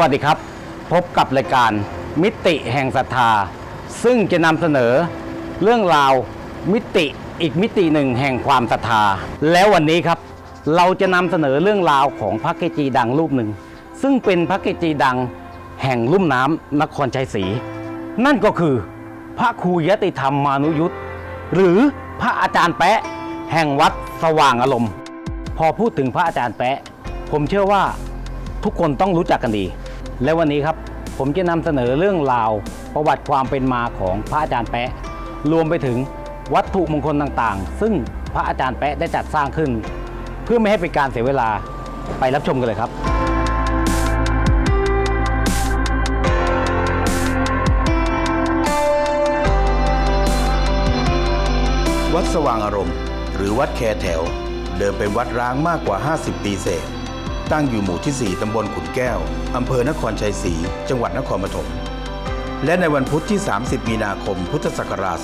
สวัสดีครับ พบกับรายการมิติแห่งศรัทธา ซึ่งจะนำเสนอเรื่องราวมิติอีกมิติหนึ่งแห่งความศรัทธา แล้ววันนี้ครับ เราจะนำเสนอเรื่องราวของพระเกจีดังรูปหนึ่ง ซึ่งเป็นพระเกจีดังแห่งลุ่มน้ำนครชัยศรีนั่นก็คือ พระครูยติธรรมมานุยุทธหรือพระอาจารย์แปะแห่งวัดสว่างอารมณ์ พอพูดถึงพระอาจารย์แปะ ผมเชื่อว่าทุกคนต้องรู้จักกันดี และวันนี้ครับผมจะนำเสนอเรื่องราวประวัติความเป็นมาของพระอาจารย์แปะ รวมไปถึงวัตถุมงคลต่างๆ ซึ่งพระอาจารย์แปะได้จัดสร้างขึ้น เพื่อไม่ให้เป็นการเสียเวลาไปรับชมกันเลยครับ วัดสว่างอารมณ์ หรือวัดแคแถว เดิมเป็นวัดร้างมากกว่า 50 ปีเศษ ตั้งอยู่หมู่ที่ 4 ตำบลขุนแก้ว อำเภอนครชัยศรี จังหวัดนครปฐม และในวันพุธที่ 30 มีนาคม พุทธศักราช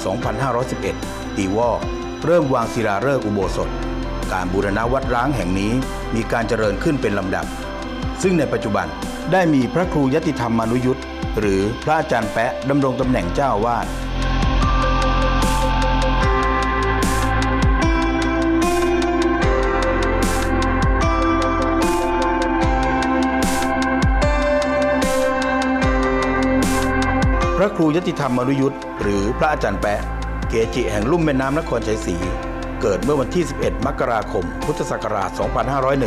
2511 ปีวอก เริ่มวางศิลาฤกษ์อุโบสถ การบูรณะวัดร้างแห่งนี้มีการเจริญขึ้นเป็นลำดับ ซึ่งในปัจจุบันได้มีพระครูยติธรรมานุยุทธ์หรือพระอาจารย์แปะดำรงตำแหน่งเจ้าวาส พระครูยติธรรมมนุยุทธหรือพระอาจารย์แปะ เกจิแห่งลุ่มแม่น้ำนครชัยศรีเกิดเมื่อวันที่ 11 มกราคม พุทธศักราช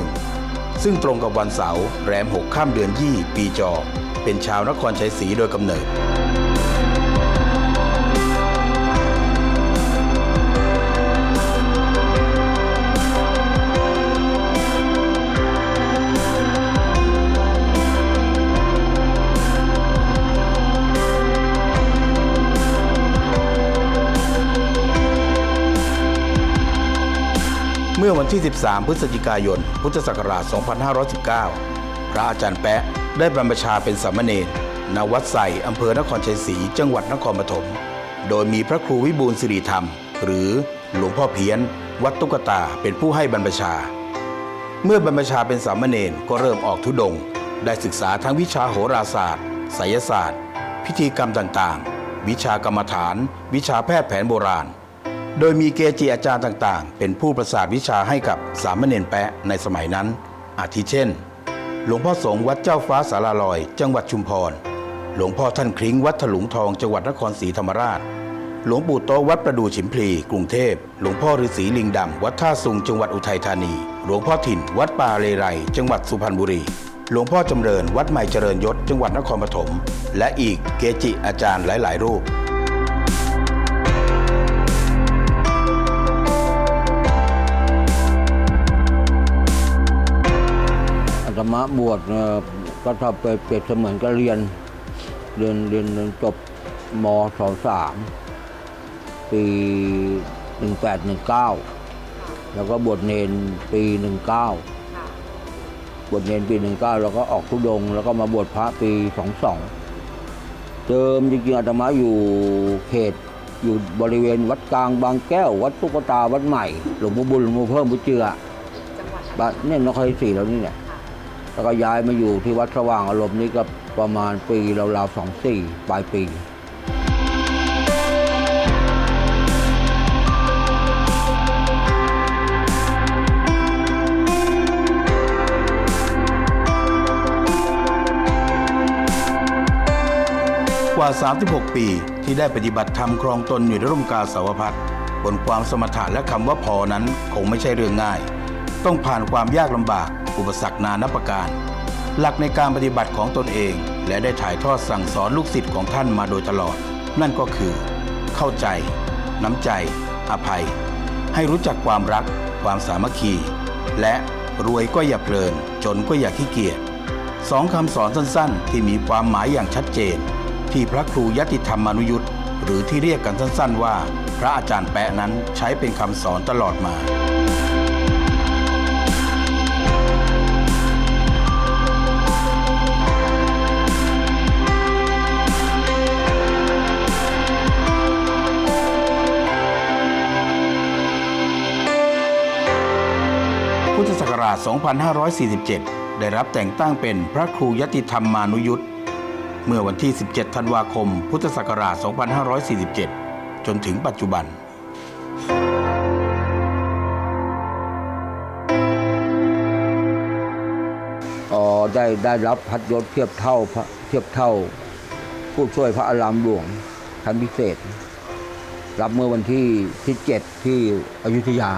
2501 ซึ่งตรงกับวันเสาร์แรม 6 ข้ามเดือนยี่ปีจอ เป็นชาวนครชัยศรีโดยกำเนิด เมื่อวันที่ 13 พฤศจิกายน พุทธศักราช 2519 พระอาจารย์แปะได้บรรพชาเป็นสามเณรณวัดใส่อำเภอนครชัยศรี จังหวัดนครปฐม โดยมีพระครูวิบูลสิริธรรม หรือหลวงพ่อเพี้ยน วัดตุ๊กตาเป็นผู้ให้บรรพชา เมื่อบรรพชาเป็นสามเณรก็เริ่มออกทุดงค์ได้ศึกษาทั้งวิชาโหราศาสตร์ไสยศาสตร์ พิธีกรรมต่างๆ วิชากรรมฐาน วิชาแพทย์แผนโบราณ โดยมีเกจิอาจารย์ต่างๆ เป็นผู้ประสาทวิชาให้กับสามเณรแปะในสมัยนั้น อาทิเช่น หลวงพ่อสงฆ์วัดเจ้าฟ้าสาราลอย จังหวัดชุมพร หลวงพ่อท่านคลิ้งวัดถลุงทองจังหวัดนครศรีธรรมราช หลวงปู่โตวัดประดู่ฉิมพลีกรุงเทพ หลวงพ่อฤาษีลิงดำวัดท่าสุงจังหวัดอุทัยธานี หลวงพ่อถิ่น วัดป่าเลไรจังหวัดสุพรรณบุรี หลวงพ่อจำเริญ วัดใหม่เจริญยศ จังหวัดนครปฐม และอีกเกจิอาจารย์หลาย ๆ รูป มาบวชเอ่อก็ถ้าไปเปรียบเสมือนก็เรียนเรียน เรียนเรียนจบมสองสามปีหนึ่งแปดหนึ่งเก้าแล้วก็บวชเนนปีหนึ่งเก้าบวชเนนปีหนึ่งเก้าแล้วก็ออกทุดงค์แล้วก็มาบวชพระปีสองสองเดิมจริงๆอาตมาอยู่เขตอยู่บริเวณวัดกลางบางแก้ว วัดตุ๊กตาวัดใหม่ หลวงพ่อบุญหลวงพ่อเพิ่มพุเจือบ้านเนี่ยนครศรีเรานี่เนี่ย แล้วก็ย้ายมาอยู่ที่วัดสว่างอารมณ์นี่ก็ประมาณปีราวๆสองสี่ปลายปีกว่า 36 ปีที่ได้ปฏิบัติธรรมครองตนอยู่ในร่มกาสาวพัฒบนความสมถะและคำว่าพอนั้นคงไม่ใช่เรื่องง่าย ต้องผ่านความยากลำบาก อุปสรรคนานับประการ หลักในการปฏิบัติของตนเอง และได้ถ่ายทอดสั่งสอนลูกศิษย์ของท่านมาโดยตลอด นั่นก็คือ เข้าใจ น้ำใจ อภัย ให้รู้จักความรัก ความสามัคคี และรวยก็อย่าเพลิน จนก็อย่าขี้เกียจสองคำสอนสั้นๆ ที่มีความหมายอย่างชัดเจน ที่พระครูยติธรรมานุยุทธ์หรือที่เรียกกันสั้นๆ ว่า พระอาจารย์แปะนั้นใช้เป็นคำสอนตลอดมา ธศักราช 2547 ได้รับแต่งตั้งเป็นพระครูยติธรรมมานุยุทธเมื่อวันที่ 17 ธันวาคม พุทธศักราช 2547 จนถึงปัจจุบันได้ได้รับพัดยศเทียบเท่าพระเทียบเท่า ผู้ช่วยพระอารามหลวงชั้นพิเศษ รับเมื่อวันที่ที่เจ็ดที่อยุธยา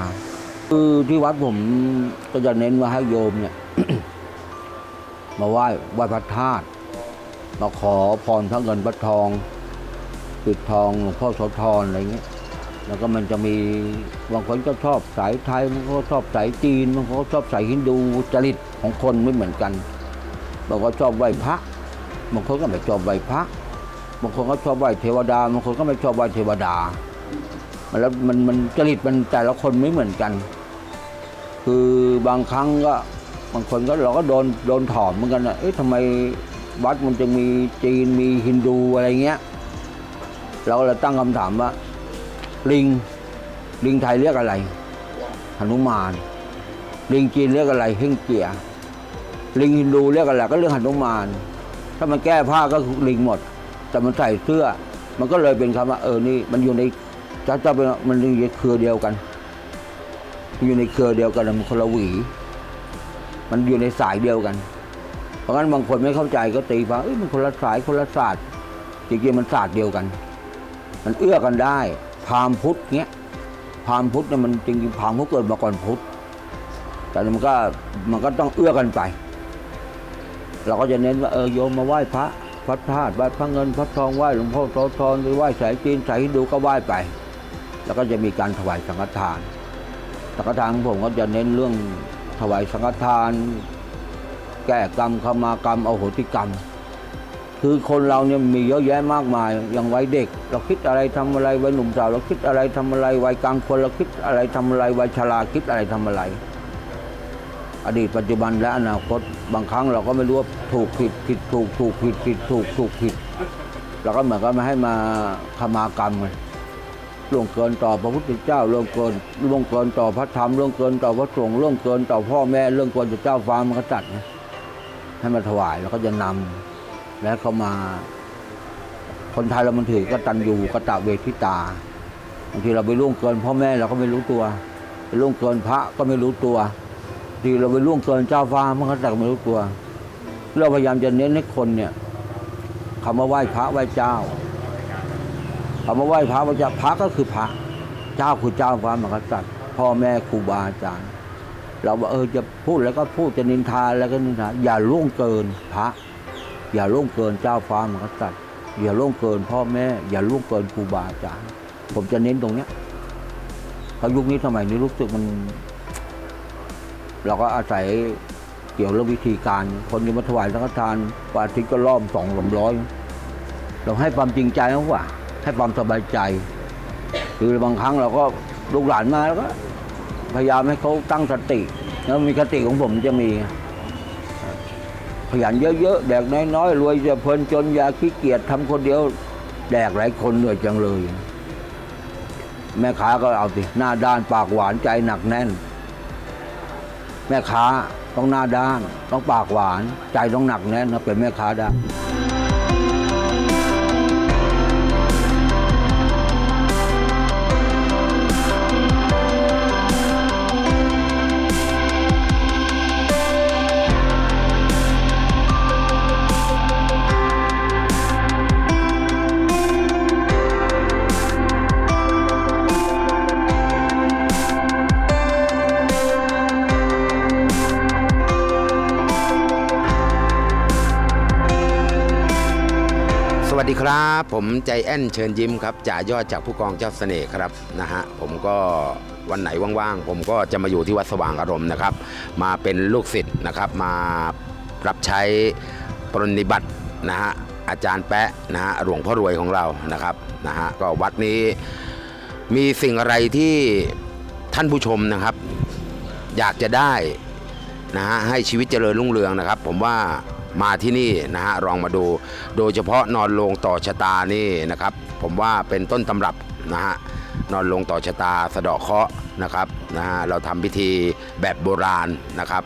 คือที่วัดผมก็จะเน้นว่าให้โยมเนี่ย มาไหว้ไหว้พระธาตุมาขอพรพระเงินพระทองปิดทองหลวงพ่อโสธรอะไรเงี้ยแล้วก็มันจะมีบางคนก็ชอบสายไทยบางคนชอบสายจีนบางคนชอบสายฮินดูจริตของคนไม่เหมือนกันบางคนชอบไหว้พระบางคนก็ไม่ชอบไหว้พระบางคนก็ชอบไหว้เทวดาบางคนก็ไม่ชอบไหว้เทวดา มันแล้วมันมันจริตมันแต่ละคนไม่เหมือนกัน คือบางครั้งก็บางคนก็เราก็โดนโดนถอมเหมือนกันนะเอ๊ะทำไมวัดมันจะมีจีนมีฮินดูอะไรเงี้ย เราก็เลยตั้งคำถามว่า ลิงลิงไทยเรียกอะไรหนุมาน ลิงจีนเรียกอะไรเฮงเจียลิงฮินดูเรียกอะไรก็เรื่องหนุมาน ถ้ามันแก้ผ้าก็ลิงหมด แต่มันใส่เสื้อ มันก็เลยเป็นคำว่าเออนี่มันอยู่ในจะจะเป็นมันอยู่ในเครือเดียวกัน อยู่ในเครือเดียวกันมันคนละหวี มันอยู่ในสายเดียวกัน เพราะงั้นบางคนไม่เข้าใจก็ตีว่าเอ้ยมันคนละสายคนละศาสตร์จริงๆมันศาสตร์เดียวกัน มันเอื้อกันได้ พามพุทธเงี้ยพามพุทธเนี่ยมันจริงๆพรามณ์เขาเกิดมาก่อนพุทธแต่มันก็มันก็ต้องเอื้อกันไป เราก็จะเน้นว่าเออโยมมาไหว้พระพระธาตุไหว้พระเงินพระทองไหว้หลวงพ่อโสธรหรือไหว้สายจีนสายฮินดูก็ไหว้ไป แล้วก็จะมีการถวายสังฆทาน สังฆทานของผมก็จะเน้นเรื่องถวายสังฆทาน แก้กรรมขมากรรมอโหติกรรม คือคนเราเนี่ยมีเยอะแยะมากมายอย่างวัยเด็ก เราคิดอะไรทำอะไรวัยหนุ่มสาวเราคิดอะไรทำอะไรวัยกลางคนเราคิดอะไรทำอะไรวัยชราคิดอะไรทำอะไร อดีตปัจจุบันและอนาคตบางครั้งเราก็ไม่รู้ว่าถูกผิดผิดถูกถูกผิดผิดถูกถูกผิดเราก็เหมือนกับมาให้มาขมากรรมกัน ล่วงเกินต่อพระพุทธเจ้าล่วงเกินล่วงเกินต่อพระธรรมล่วงเกินต่อพระสงฆ์ล่วงเกินต่อพ่อแม่ล่วงเกินต่อเจ้าฟ้ามันก็จัดนะให้มาถวายแล้วก็จะนำแล้วเขามา คนไทยเรามันถือกตัญญูกตะเวทิตาบางทีเราไปล่วงเกิน พ่อแม่เราก็ไม่รู้ตัวไปล่วงเกินพระก็ไม่รู้ตัวบางทีเราไปล่วงเกินเจ้าฟ้ามันก็แต่ไม่รู้ตัวเราพยายามจะเน้นให้คนเนี่ยคำว่าไหว้พระไหว้เจ้า คำว่าไหว้พระไหว้เจ้าพระก็คือพระ เจ้าคือเจ้าฟ้ามหากษัตริย์พ่อแม่ครูบาอาจารย์เราบอกเออจะพูดแล้วก็พูดจะนินทาแล้วก็นินทาอย่าล่วงเกินพระ อย่าล่วงเกินเจ้าฟ้ามหากษัตริย์อย่าล่วงเกินพ่อแม่ อย่าล่วงเกินครูบาอาจารย์ผมจะเน้นตรงเนี้ยเพายุคนี้สมัยนี้รู้สึกมัน เราก็อาศัยเกี่ยวเรื่องวิธีการ คนจะมาถวายสังฆทานปาทิตก็รอบสองสามร้อยเราให้ความจริงใจมากกว่า ให้ความสบายใจ คือบางครั้งเราก็ลูกหลานมาแล้วก็ พยายามให้เขาตั้งสติ แล้วมีคติของผมจะมีขยันเยอะๆแดกน้อยๆรวยจะเพลินจนอยาขี้เกียจทำคนเดียว แดกหลายคนเหนื่อยจังเลย แม่ค้าก็เอาสิหน้าด้านปากหวานใจหนักแน่น แม่ค้าต้องหน้าด้าน ต้องปากหวาน ใจต้องหนักแน่นนะเป็นแม่ค้าได้ ผมใจแอนเชิญยิ้มครับจ่ายอดจากผู้กองเจ้าเสน่ห์ครับนะฮะผมก็วันไหนว่างๆผมก็จะมาอยู่ที่วัดสว่างอารมณ์นะครับ มาเป็นลูกศิษย์นะครับมารับใช้ปรนนิบัตินะฮะอาจารย์แปะนะฮะหลวงพ่อรวยของเรานะครับนะฮะก็วัดนี้มีสิ่งอะไรที่ท่านผู้ชมนะครับ อยากจะได้นะฮะให้ชีวิตเจริญรุ่งเรืองนะครับ ผมว่า มาที่นี่นะฮะลองมาดู โดยเฉพาะนอนลงต่อชะตานี่นะครับ ผมว่าเป็นต้นตำรับนะฮะนอนลงต่อชะตาสะเดาะเคราะห์นะครับนะฮะเราทำพิธีแบบโบราณนะครับ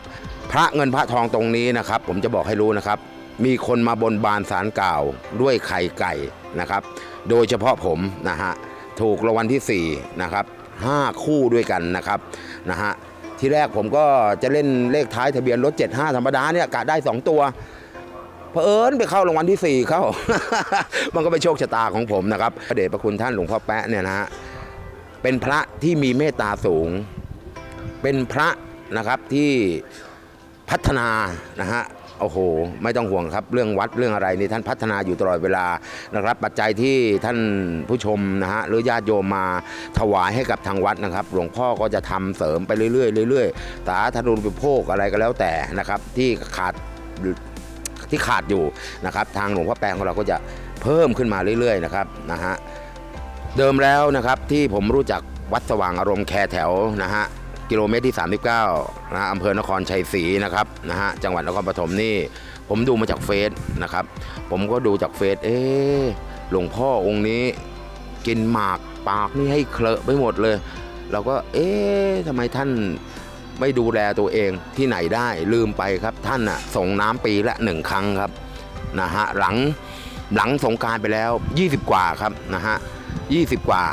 พระเงินพระทองตรงนี้นะครับ ผมจะบอกให้รู้นะครับ มีคนมาบนบานสารกล่าวด้วยไข่ไก่นะครับ โดยเฉพาะผมนะฮะถูกรางวัลที่4นะครับห้าคู่ด้วยกันนะครับนะฮะ ที่แรกผมก็จะเล่นเลขท้ายทะเบียนรถ 75 ธรรมดาเนี่ยกะได้ 2 ตัวเพอเอิญไปเข้ารางวัลที่ 4 เข้า มันก็เป็นโชคชะตาของผมนะครับพระเดชพระคุณท่านหลวงพ่อแป๊ะเนี่ยนะฮะเป็นพระที่มีเมตตาสูง เป็นพระนะครับที่พัฒนานะฮะ โอ้โห ไม่ต้องห่วงครับ เรื่องวัดเรื่องอะไรนี่ท่านพัฒนาอยู่ตลอดเวลานะครับ ปัจจัยที่ท่านผู้ชมนะฮะหรือญาติโยมมาถวายให้กับทางวัดนะครับ หลวงพ่อก็จะทำเสริมไปเรื่อยๆเรื่อยๆสาธารณูปโภคอะไรก็แล้วแต่นะครับ ที่ขาดที่ขาดอยู่นะครับทางหลวงพ่อแปลงของเราก็จะเพิ่มขึ้นมาเรื่อยๆนะครับนะฮะเดิมแล้วนะครับที่ผมรู้จักวัดสว่างอารมณ์แคร์แถวนะฮะ กิโลเมตรที่ 39นะฮะอำเภอนครชัยศรีนะครับนะฮะจังหวัดนครปฐมนี่ ผมดูมาจากเฟซนะครับ ผมก็ดูจากเฟซเอ๊หลวงพ่อองค์นี้ กินหมากปากนี่ให้เคลอะไปหมดเลย เราก็เอ๊ะทำไมท่านไม่ดูแลตัวเองที่ไหนได้ลืมไปครับท่านน่ะส่งน้ำปีละหนึ่งครั้งครับนะฮะหลังหลังสงการไปแล้ว 20 กว่าครับนะฮะ20 กว่า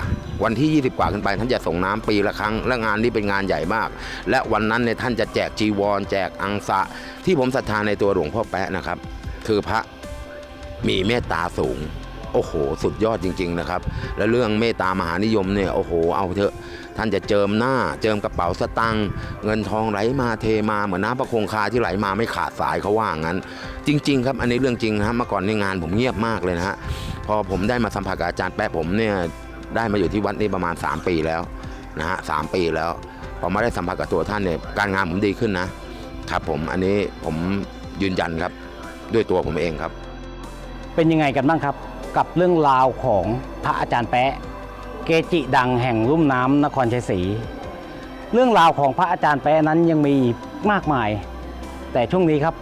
วันที่ 20 กว่าขึ้นไป ท่านจะส่งน้ำปีละครั้ง และงานนี้เป็นงานใหญ่มาก และวันนั้นเนี่ยท่านจะแจกจีวร แจกอังสะ ที่ผมศรัทธาในตัวหลวงพ่อแป๊ะนะครับ คือพระมีเมตตาสูง โอ้โห สุดยอดจริง ๆ นะครับ และเรื่องเมตตามหานิยมเนี่ยโอ้โห เอาเถอะท่านจะเจิมหน้า เจิมกระเป๋าสตังค์เงินทองไหลมาเทมาเหมือนน้ำประคงคาที่ไหลมาไม่ขาดสายเขาว่างั้น จริง ๆ ครับ อันนี้เรื่องจริงนะฮะเมื่อก่อนในงานผมเงียบมากเลยนะฮะพอผมได้มาสัมผัสกับอาจารย์แป๊ะผมเนี่ย ได้มาอยู่ที่วัดนี่ประมาณ 3 ปีแล้วนะฮะสามปีแล้วพอมาได้สัมผัสกับตัวท่านเนี่ยการงานผมดีขึ้นนะครับผมอันนี้ผมยืนยันครับด้วยตัวผมเองครับ เป็นยังไงกันบ้างครับ กับเรื่องราวของพระอาจารย์แปะเกจิดังแห่งลุ่มน้ำนครชัยศรีเรื่องราวของพระอาจารย์แปะนั้นยังมีมากมาย แต่ช่วงนี้ครับ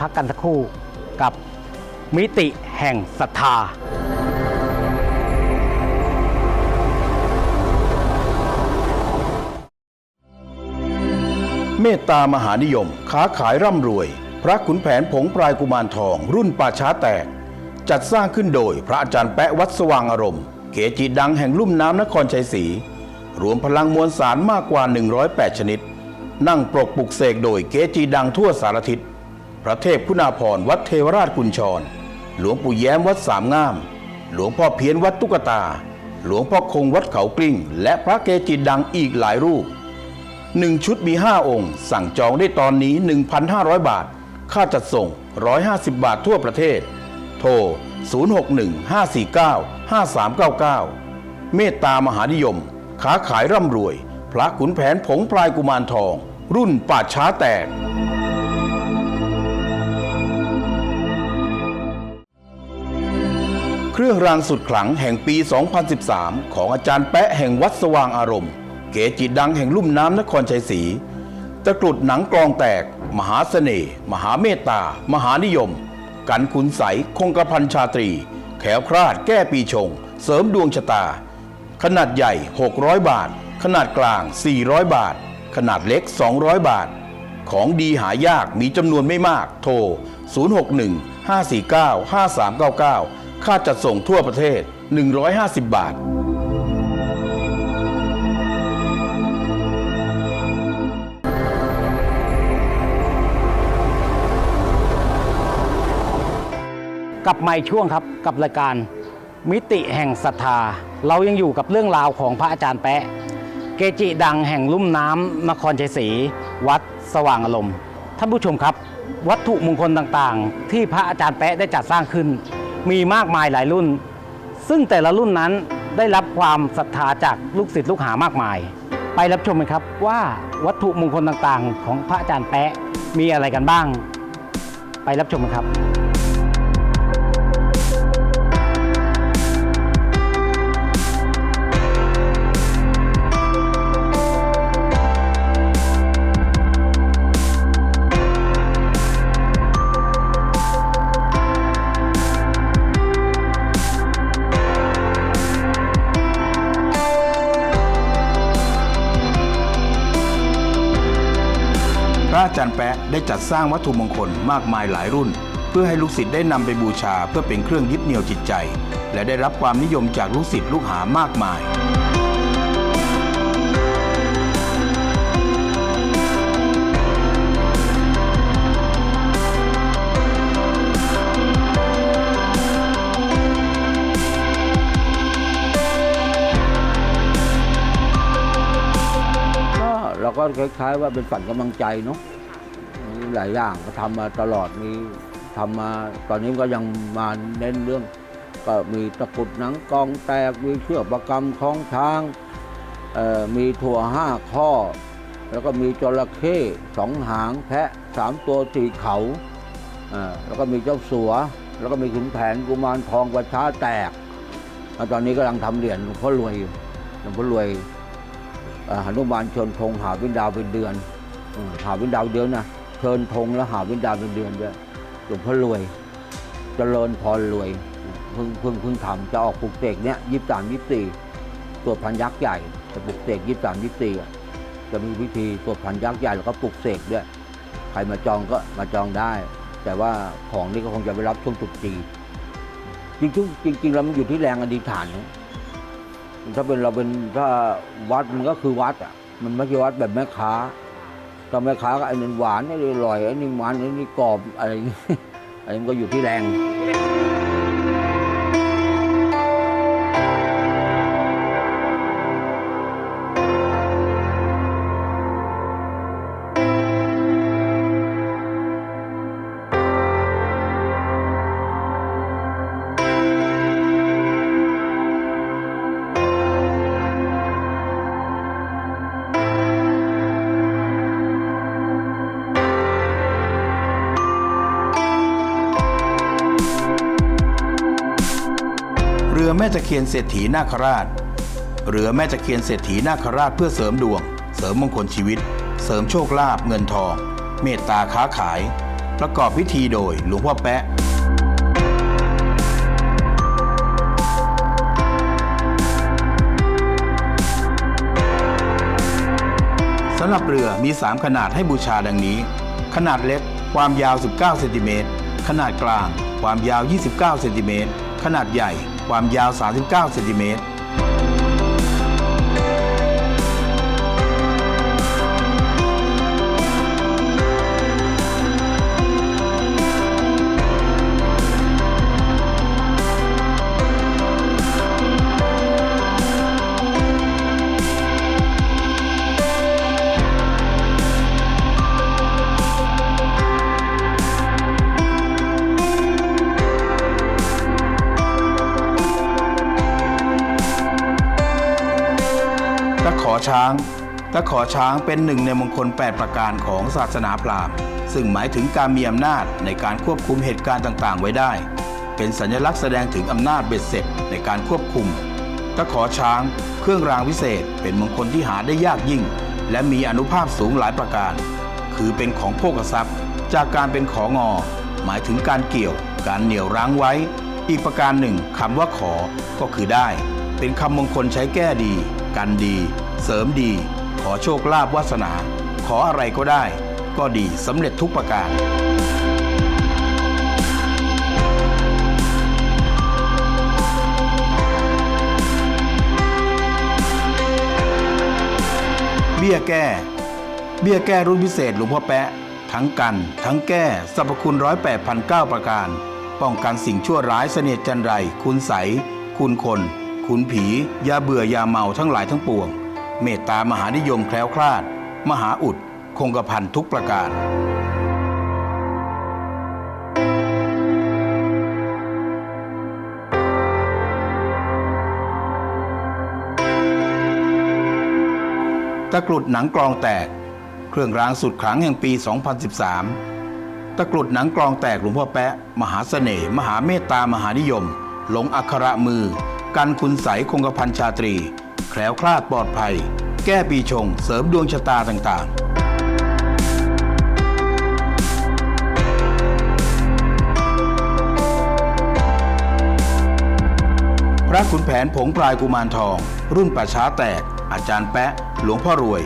พักกันสักครู่กับมิติแห่งศรัทธา เมตตามหานิยม ค้าขายร่ำรวย พระขุนแผนผงปลายกุมารทอง รุ่นป่าช้าแตก จัดสร้างขึ้นโดยพระอาจารย์แปะวัดสว่างอารมณ์เกจิดังแห่งลุ่มน้ำนครชัยศรีรวมพลังมวลสารมากกว่า 108 ชนิด นั่งปรกปลุกเสกโดยเกจิดังทั่วสารทิศ พระเทพคุณาภรณ์วัดเทวราชกุญชร หลวงปู่แย้มวัดสามงาม หลวงพ่อเพี้ยนวัดตุ๊กตา หลวงพ่อคงวัดเขากลิ้ง และพระเกจิดังอีกหลายรูป หนึ่งชุดมี 5 องค์ สั่งจองได้ตอนนี้ 1,500 บาท ค่าจัดส่ง 150 บาททั่วประเทศ โทร 061-549-5399 เมตตามหานิยม ค้าขายร่ำรวย พระขุนแผนผงปลายกุมารทอง รุ่นป่าดช้าแตกเครื่องรางสุดขลังแห่งปี 2013 ของอาจารย์แปะแห่งวัดสว่างอารมณ์ เกจิดังแห่งลุ่มน้ำนครชัยศรีตะกรุดหนังกรองแตก มหาเสน่ห์มหาเมตตา มหานิยม กันคุณใสคงกระพันชาตรี แขวคลาดแก้ปีชง เสริมดวงชะตา ขนาดใหญ่ 600 บาท ขนาดกลาง 400 บาท ขนาดเล็ก 200 บาท ของดีหายากมีจำนวนไม่มาก โทร 061 549 5399 ค่าจัดส่งทั่วประเทศ 150 บาท กลับมาอีกช่วงครับกับรายการมิติแห่งศรัทธา เรายังอยู่กับเรื่องราวของพระอาจารย์แปะ เกจิดังแห่งลุ่มน้ำนครชัยศรีวัดสว่างอารมณ์ท่านผู้ชมครับ วัตถุมงคลต่างๆ ที่พระอาจารย์แปะได้จัดสร้างขึ้น มีมากมายหลายรุ่น ซึ่งแต่ละรุ่นนั้นได้รับความศรัทธาจากลูกศิษย์ลูกหามากมาย ไปรับชมกันครับว่าวัตถุมงคลต่างๆ ของพระอาจารย์แปะมีอะไรกันบ้าง ไปรับชมกันครับ ระอาจารย์แปะได้จัดสร้างวัตถุมงคลมากมายหลายรุ่น เพื่อให้ลูกศิษย์ได้นำไปบูชาเพื่อเป็นเครื่องยึดเหนี่ยวจิตใจ และได้รับความนิยมจากลูกศิษย์ลูกหามากมายก็เราก็คล้ายๆว่าเป็นฝันกำลังใจเนาะ หลายอย่างก็ทำมาตลอดมีทำมาตอนนี้ก็ยังมาเน้นเรื่อง ก็มีตะกุดหนังกองแตกมีเชือกประกำคล้องช้างมีถั่วห้าข้อ แล้วก็มีจระเข้สองหางแพะสามตัวสี่เขาแล้วก็มีเจ้าสัว แล้วก็มีขุนแผนกุมารทองประช้าแตกตอนนี้กำลังทำเหรียญหลวงพ่อรวยอยู่หลวงพ่อรวยเอ่อหนุมานชิญธงหาวินดาวเป็นเดือนอหาวินดาวเดือนนะ เชิญธงแล้วหาวินดาวเป็นเดือนด้วยหลวงพ่อรวยเจริญพรรวยเพิ่งเพิ่งเพิ่งทำจะออกปลุกเสกเนี้ยยี่สามยี่สี่ตรวจพันยักษ์ใหญ่จะปลุกเสกยี่สามยี่สี่จะมีพิธีตรวจพันยักษ์ใหญ่แล้วก็ปลุกเสกด้วยใครมาจองก็มาจองได้ แต่ว่าของนี่ก็คงจะไปรับช่วงตรุษจีจริงๆจริงๆแล้วมันอยู่ที่แรงอธิษฐานนะถ้าเป็นเราเป็นถ้าวัดมันก็คือวัดอะมันไม่ใช่วัดแบบแม่ค้า ถ้าแม่ค้าก็ไอ้นี่หวานไอ้นี่อร่อยไอ้นี่มันไอ้นี่กรอบอะไรอย่างงี้อันนี้มันก็อยู่ที่แรง เรือแม่ตะเคียนเศรษฐีนาคราชเรือแม่ตะเคียนเศรษฐีนาคราชเพื่อเสริมดวง เสริมมงคลชีวิต เสริมโชคลาภเงินทอง เมตตาค้าขาย ประกอบพิธีโดยหลวงพ่อแปะสำหรับเรือมี 3 ขนาดให้บูชาดังนี้ ขนาดเล็กความยาว 19เซนติเมตรขนาดกลางความยาว 29เซนติเมตรขนาดใหญ่ ความยาว 39เซนติเมตระขอช้างตะขอช้างเป็นหนึ่งในมงคล 8 ประการของศาสนาพราหมณ์ ซึ่งหมายถึงการมีอำนาจในการควบคุมเหตุการณ์ต่างๆ ไว้ได้ เป็นสัญลักษณ์แสดงถึงอำนาจเบ็ดเสร็จในการควบคุมตะขอช้าง เครื่องรางวิเศษ เป็นมงคลที่หาได้ยากยิ่ง และมีอนุภาพสูงหลายประการ คือเป็นของโภคทรัพย์ จากการเป็นของอ หมายถึงการเกี่ยว การเหนี่ยวรั้งไว้ อีกประการหนึ่งคำว่าขอ ก็คือได้ เป็นคำมงคลใช้แก้ดี กันดี เสริมดี ขอโชคลาภวาสนา ขออะไรก็ได้ ก็ดีสำเร็จทุกประการเบี้ยแก้ เบี้ยแก้รุ่นพิเศษหลวงพ่อแปะ ทั้งกัน ทั้งแก้สรรพคุณร้อยแปดพันเก้าประการ ป้องกันสิ่งชั่วร้ายเสนียดจันไร คุณใส คุณคน คุณผี ยาเบื่อยาเมาทั้งหลายทั้งปวง เมตตามหานิยมแคล้วคลาด มหาอุด คงกระพันทุกประการตะกรุดหนังกลองแตก เครื่องรางสุดขลังแห่งปี 2013 ตะกรุดหนังกลองแตกหลวงพ่อแปะ มหาเสน่ห์มหาเมตตามหานิยม หลงอักขระมือ กันคุณใสคงกระพันชาตรี แคล้วคลาดปลอดภัย แก้ปีชง เสริมดวงชะตาต่างๆพระขุนแผนผงพลายกุมารทอง รุ่นป่าช้าแตก อาจารย์แปะ หลวงพ่อรวย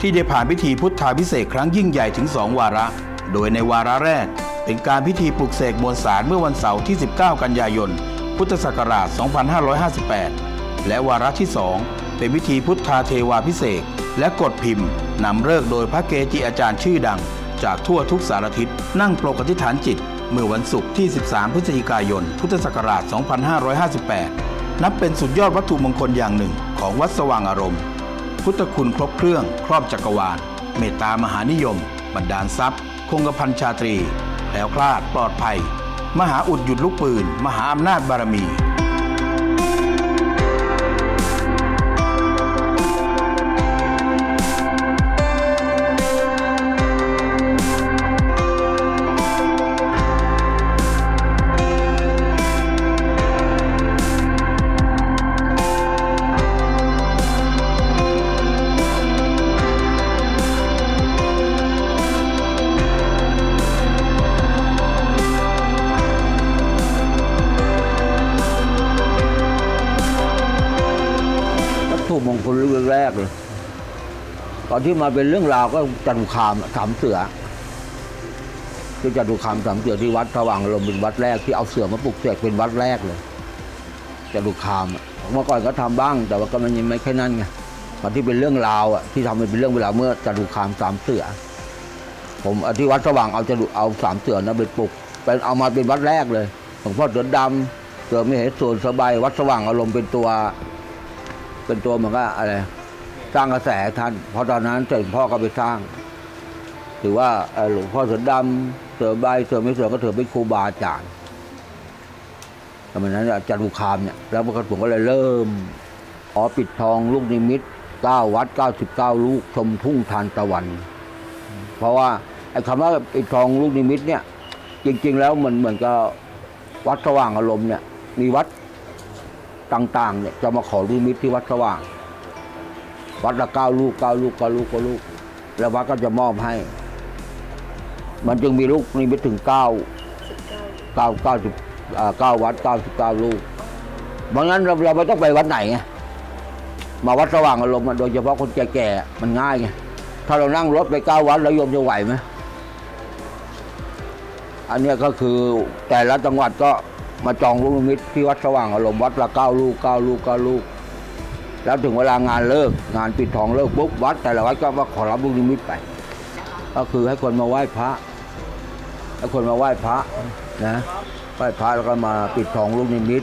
ที่ได้ผ่านพิธีพุทธาพิเศษครั้งยิ่งใหญ่ถึง2วาระ โดยในวาระแรก เป็นการพิธีปลุกเสกมวลสารเมื่อวันเสาร์ที่ 19 กันยายน พุทธศักราช 2558 และวาระที่2เป็นพิธีพุทธาเทวาพิเศษและกดพิมพ์นำเลิกโดยพระเกจิอาจารย์ชื่อดัง จากทั่วทุกสารทิศนั่งปลกอธิษฐานจิต เมื่อวันศุกร์ที่ 13 พฤศจิกายน พุทธศักราช 2558 นับเป็นสุดยอดวัตถุมงคลอย่างหนึ่งของวัดสว่างอารมณ์ พุทธคุณครบเครื่อง ครอบจักรวาล เมตตามหานิยม บันดาลทรัพย์ คงกระพันชาตรีแล้วคลาดปลอดภัย มหาอุดหยุดลูกปืน มหาอำนาจบารมี ตอนที่มาเป็นเรื่องราวก็จันทุคามสามเสือคือจันทุคามสามเสือที่วัดสว่างอารมณ์เป็นวัดแรกที่เอาเสือมาปลุกเสกเป็นวัดแรกเลยจันทุคามเมื่อก่อนก็ทำบ้าง แต่ว่าก็มันยังไม่แค่นั้นไงตอนที่เป็นเรื่องราวอะที่ทำเป็นเรื่องเวลาวเมื่อจันทุคามสามเสือ ผมอที่วัดสว่างเอาจะเอาสามเสือนะไปปลุกเป็นเอามาเป็นวัดแรกเลยหลวงพ่อเสือดำเสือไม่เห็นส่วนสบายวัดสว่างอารมณ์เป็นตัว เป็นตัวเหมือนก็อะไร สร้างกระแสท่านเพราะตอนนั้นเสด็จพ่อก็ไปสร้าง ถือว่าหลวงพ่อเสือดำเสือใบเสือไม่เสือก็ถือเป็นครูบาอาจารย์สมัยนั้นอาจารย์บุคามเนี่ยแล้วมันก็ผมก็เลยเริ่มอ๋อปิดทองลูกนิมิตเก้าวัดเก้าสิบเก้าลูกชมทุ่งทานตะวัน เพราะว่าไอ้คำว่าปิดทองลูกนิมิตเนี่ย จริง ๆ แล้วมันเหมือนกับวัดสว่างอารมณ์เนี่ย มีวัดต่างๆเนี่ยจะมาขอลูกนิมิตที่วัดสว่าง วัดละเก้าลูกเก้าลูกเก้าลูกเก้าลูก แล้ววัดก็จะมอบให้ มันจึงมีลูกนิมิตถึงเก้าเก้าเก้าสิบอ่าเก้าวัดเก้าสิบเก้าลูกเพราะงั้นเราเราไม่ต้องไปวัดไหนไงมาวัดสว่างอารมณ์อะโดยเฉพาะคนแก่ๆมันง่ายไงถ้าเรานั่งรถไปเก้าวัดแล้วโยมจะไหวไหมอันเนี้ยก็คือแต่ละจังหวัดก็มาจองลูกนิมิตที่วัดสว่างอารมณ์วัดละเก้าลูกเก้าลูกเก้าลูก แล้วถึงเวลางานเลิกงานปิดทองเลิกปุ๊บวัด แต่ละวัดก็มาขอรับลูกนิมิตไป ก็คือให้คนมาไหว้พระให้คนมาไหว้พระนะไหว้พระแล้วก็มาปิดทองลูกนิมิต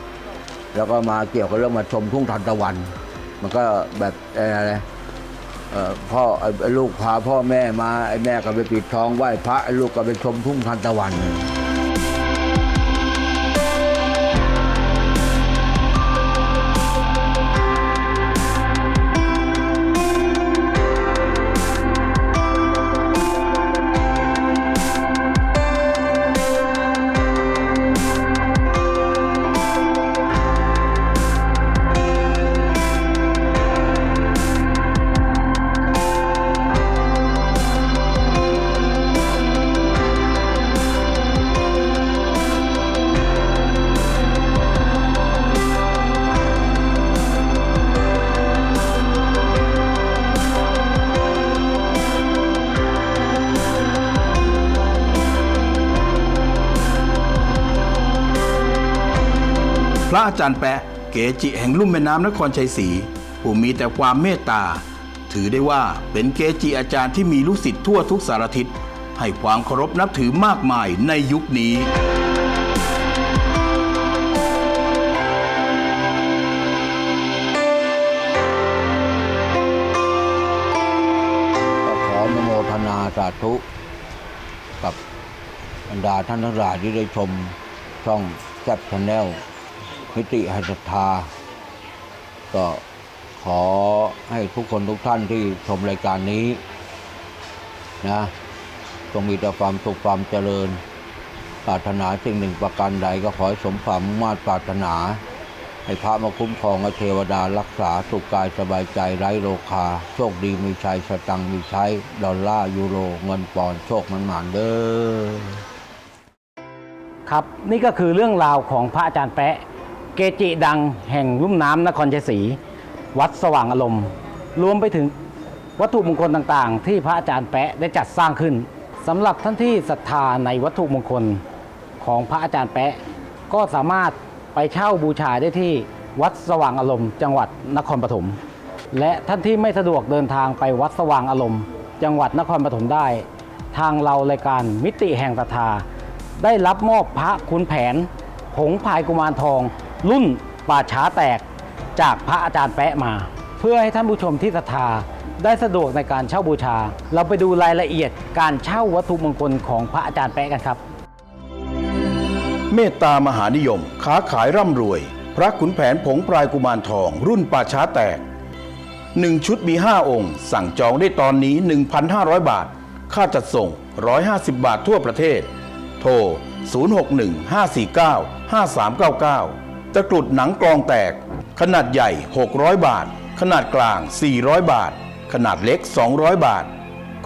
แล้วก็มาเกี่ยวกับเรื่องมาชมทุ่งทานตะวัน มันก็แบบอะไรพ่อลูกพาพ่อแม่มาไอ้แม่ก็ไปปิดทองไหว้พระไอ้ลูกก็ไปชมทุ่งทานตะวัน ระอาจารย์แปะเกจิแห่งลุ่มแม่น้ำนครชัยศรีผู้มีแต่ความเมตตา ถือได้ว่าเป็นเกจิอาจารย์ที่มีลูกศิษย์ทั่วทุกสารทิศ ให้ความเคารพนับถือมากมายในยุคนี้ขอโมทนาสาธุกับบรรดาท่านทั้งหลายที่ได้ชมช่องแซบชาแนล มิติแห่งศรัทธา ก็ขอให้ทุกคนทุกท่านที่ชมรายการนี้นะจงมีแต่ความสุขความเจริญปรารถนาสิ่งหนึ่งประการใดก็ขอให้สมความมุ่งมา่ปรารถนา ให้พระมาคุ้มครองเทวดารักษาสุขกายสบายใจไร้โรคา โชคดีมีชัยสตังมีใช้ดอลลาร์ยูโรเงินปอนโชคมันหมานเด้อครับนี่ก็คือเรื่องราวของพระอาจารย์แปะ เกจิดังแห่งลุ่มน้ำนครชัยศรีวัดสว่างอารมณ์ รวมไปถึงวัตถุมงคลต่างๆ ที่พระอาจารย์แปะได้จัดสร้างขึ้นสำหรับท่านที่ศรัทธาในวัตถุมงคลของพระอาจารย์แปะ ก็สามารถไปเช่าบูชาได้ที่วัดสว่างอารมณ์ จังหวัดนครปฐมและท่านที่ไม่สะดวกเดินทางไปวัดสว่างอารมณ์ จังหวัดนครปฐมได้ ทางเรารายการมิติแห่งศรัทธา ได้รับมอบพระคุณแผนผงพายกุมารทอง รุ่นป่าช้าแตกจากพระอาจารย์แปะมา เพื่อให้ท่านผู้ชมที่ศรัทธาได้สะดวกในการเช่าบูชา เราไปดูรายละเอียดการเช่าวัตถุมงคลของพระอาจารย์แปะกันครับ เมตตามหานิยม ค้าขายร่ำรวย พระขุนแผนผงปลายกุมารทอง รุ่นป่าช้าแตก1ชุดมี 5 องค์ สั่งจองได้ตอนนี้ 1,500 บาท ค่าจัดส่ง 150 บาททั่วประเทศ โทร 061-549-5399 ตะกรุดหนังกรองแตก ขนาดใหญ่ 600 บาท ขนาดกลาง 400 บาท ขนาดเล็ก 200 บาท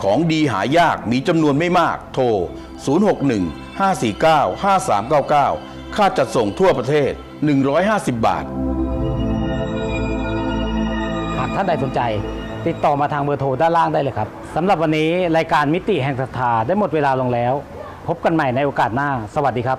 ของดีหายากมีจำนวนไม่มาก โทร 061-549-5399 ค่าจัดส่งทั่วประเทศ 150 บาท หากท่านใดสนใจ ติดต่อมาทางเบอร์โทรด้านล่างได้เลยครับสำหรับวันนี้รายการมิติแห่งศรัทธาได้หมดเวลาลงแล้ว พบกันใหม่ในโอกาสหน้า สวัสดีครับ